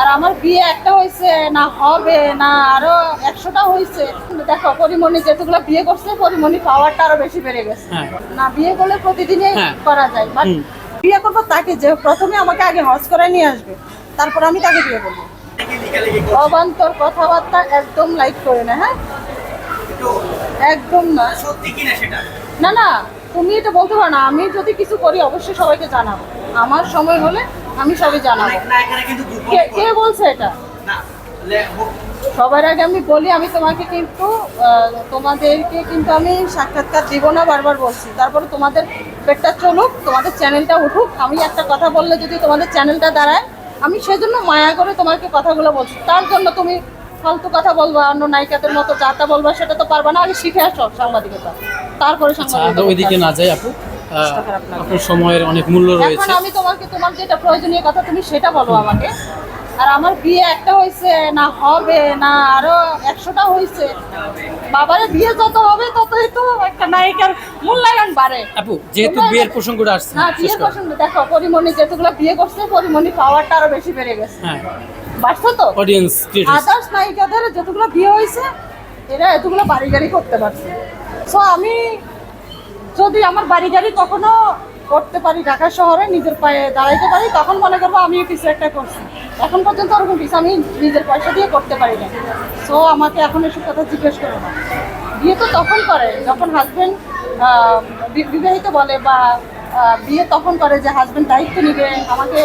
আর আমার বিয়ে একটা হয়েছে না হবে না আরও একশোটা হয়েছে। দেখো পরিমণি যেটুগুলো বিয়ে করছে পরিমণি পাওয়ারটা আরও বেশি বেড়ে গেছে। হ্যাঁ। না বিয়ে করলে প্রতিদিনই হ্যাঁ। করা যায় বাট বিয়ে করব তাকে যে প্রথমে আমাকে আগে হজ করে নিয়ে আসবে তারপর আমি তাকে বিয়ে করব। অবান্তর কথাবার্তা একদম লাইক করে না হ্যাঁ? একদম না। সত্যি কিনা না না তুমি এটা বলতে পারো না আমি যদি কিছু করি অবশ্যই সবাইকে জানাব। আমার সময় হলে আমি সবই জানাব। কে কে বলছে এটা? সবার আগে আমি বলি আমি তোমাকে কিন্তু তোমাদেরকে কিন্তু আমি সাক্ষাৎকার দিব না বারবার বলছি। তারপরে তোমাদের পেটটা চলুক তোমাদের চ্যানেলটা উঠুক আমি একটা কথা বললে যদি তোমাদের চ্যানেলটা দাঁড়ায় আমি সেজন্য মায়া করে তোমাকে কথাগুলো বলছি। তার জন্য তুমি ফালতু কথা বলবা অন্য নায়িকাদের মতো যা তা বলবা সেটা তো পারবা না আগে শিখে আসো সাংবাদিকতা। তারপরে আচ্ছা সাংবাদিকতা। ওইদিকে না যাই আপু। আপনার সময়ের অনেক মূল্য রয়েছে। আমি তোমাকে তোমার যেটা প্রয়োজনীয় কথা তুমি সেটা বলো আমাকে। আর আমার বিয়ে একটা হয়েছে না হবে না আরও একশোটা হয়েছে। বাবারে বিয়ে যত হবে ততই তো একটা নায়িকার মূল্যায়ন বাড়ে। আপু যেহেতু বিয়ের প্রসঙ্গটা আসছে না শেষ বিয়ের। পছন্দ দেখো পরিমণি যেটুগুলো বিয়ে করছে পরিমণি পাওয়ারটা আরও বেশি বেড়ে গেছে। হ্যাঁ। বাড়ছে তো? অডিয়েন্স আদার্স নায়িকাদের যেটুগুলো বিয়ে হয়েছে এরা এতগুলো বাড়ি গাড়ি করতে পারছে। সো আমি যদি আমার বাড়ি গাড়ি কখনো করতে পারি ঢাকা শহরে, নিজের পায়ে দাঁড়াইতে পারি, তখন মনে করব আমি কিছু একটা করছি। এখন পর্যন্ত ওরকম কিছু আমি নিজের পয়সা দিয়ে করতে পারি না সো আমাকে এখন এসব কথা জিজ্ঞেস করো না। বিয়ে তো তখন করে, যখন হাজব্যান্ড বিবাহিত বলে বা বিয়ে তখন করে যে হাজবেন্ড দায়িত্ব নিবে, আমাকে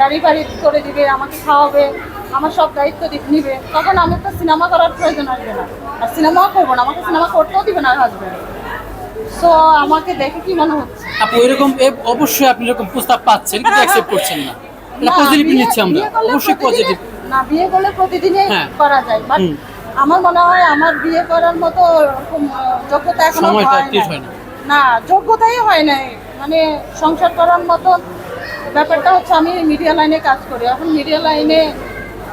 গাড়ি বাড়ি করে দিবে, আমাকে খাওয়াবে, আমার সব দায়িত্ব নিবে, তখন আমি তো সিনেমা করার প্রয়োজন আসবে না। আর সিনেমাও করব না, আমাকে সিনেমা করতেও দিবে না হাজবেন্ড সো আমাকে দেখে কি মনে হচ্ছে? আপু এরকম অবশ্যই আপনি এরকম প্রস্তাব পাচ্ছেন কিন্তু অ্যাকসেপ্ট করছেন না। এটা না, পজিটিভ নিচ্ছি আমরা অবশ্যই পজিটিভ না বিয়ে করলে প্রতিদিনই হ্যাঁ। করা যায় বাট আমার মনে হয় আমার বিয়ে করার মতো ওরকম, আহ, যোগ্যতা এখনও হয় না। না যোগ্যতাই হয় নাই। মানে সংসার করার মতো ব্যাপারটা হচ্ছে আমি মিডিয়া লাইনে কাজ করি। এখন মিডিয়া লাইনে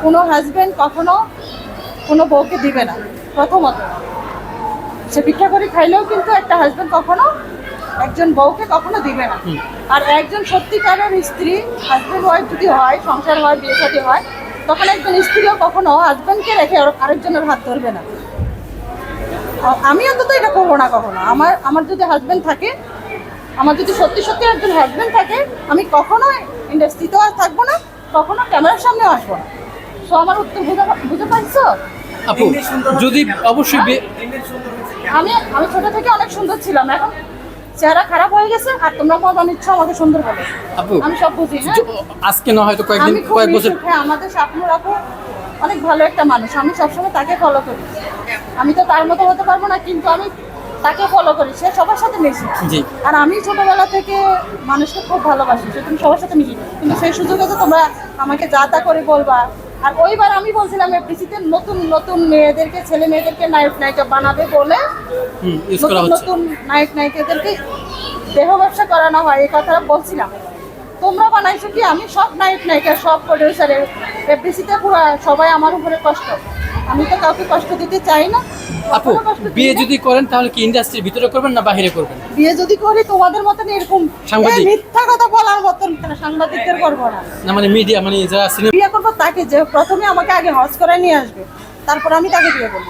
কোনো হাজবেন্ড কখনো কোনো বউকে দিবে না প্রথমত। সে ভিক্ষা করে খাইলেও কিন্তু একটা হাজব্যান্ড কখনো একজন বউকে কখনো দিবে না। আর একজন সত্যিকারের স্ত্রী হাজব্যান্ড ওয়াইফ যদি হয় সংসার হয় বিয়ে সাথে হয় তখন একজন স্ত্রীও কখনো হাজবেন্ডকে রেখে আর- আরেকজনের হাত ধরবে না। আমি অন্তত এটা করব না কখনো। আমার আমার যদি হাজব্যান্ড থাকে আমার যদি সত্যি সত্যি একজন হাজব্যান্ড থাকে আমি কখনো ইন্ডাস্ট্রিতেও আর থাকব না কখনো ক্যামেরার সামনেও আসব না। সো আমার উত্তর বুঝে বুঝে হচ্ছে যদি অবশ্যই আমি আমি ছোট থেকে অনেক সুন্দর ছিলাম। এখন চেহারা খারাপ হয়ে গেছে আর তোমরা মজা নিচ্ছ আমাকে সুন্দর বলে আপু আমি সব বুঝি হ্যাঁ? আজকে না হয়তো কয়েকদিন কয়েক বছর হ্যাঁ আমাদের স্বপ্নুর আপু অনেক ভালো একটা মানুষ। আমি সবসময় তাকে ফলো করি। আমি তো তার মতো হতে পারব না কিন্তু আমি তাকে ফলো করি। সে সবার সাথে মিশি। আর আমি ছোটবেলা থেকে মানুষকে খুব ভালোবাসি। সে তুমি সবার সাথে মিশি। কিন্তু সেই সুযোগে তো তোমরা আমাকে যা তা করে বলবা। আর ওইবার আমি বলছিলাম এফডিসিতে নতুন নতুন মেয়েদেরকে ছেলে মেয়েদেরকে নায়ক নায়িকা বানাবে বলে নতুন নতুন নায়ক নায়িকাদেরকে দেহ ব্যবসা করানো হয় এই কথাটা বলছিলাম। তোমরা বানাইছো কি? আমি সব নায়ক নায়িকা সব প্রডিউসারের এফডিসিতে পুরো সবাই আমার উপরে কষ্ট। আমি তো কাউকে কষ্ট দিতে চাই না। আপু বিয়ে যদি করেন তাহলে কি ইন্ডাস্ট্রির ভিতরে করবেন না বাইরে করবেন? বিয়ে যদি করি তোমাদের মতন এরকম সাংবাদিক। মিথ্যা কথা বলার মতন সাংবাদিকদের করব না। না মানে মিডিয়া মানে যারা সিনেমা বিয়ে করব তাকে যে প্রথমে আমাকে আগে হজ করে নিয়ে আসবে তারপর আমি তাকে বিয়ে করব।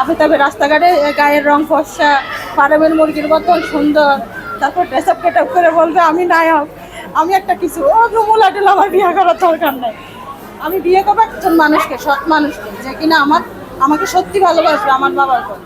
আমি তবে রাস্তাঘাটে গায়ের রং ফর্সা ফার্মের মুরগির মতন সুন্দর তারপর ড্রেস আপ করে বলবে আমি নায়ক আমি একটা কিছু ও রুমুলা আমার বিয়ে করার দরকার নাই। আমি বিয়ে করব একজন মানুষকে, সৎ মানুষকে, যে কিনা আমার, আমাকে সত্যি ভালোবাসবে, আমার বাবার পর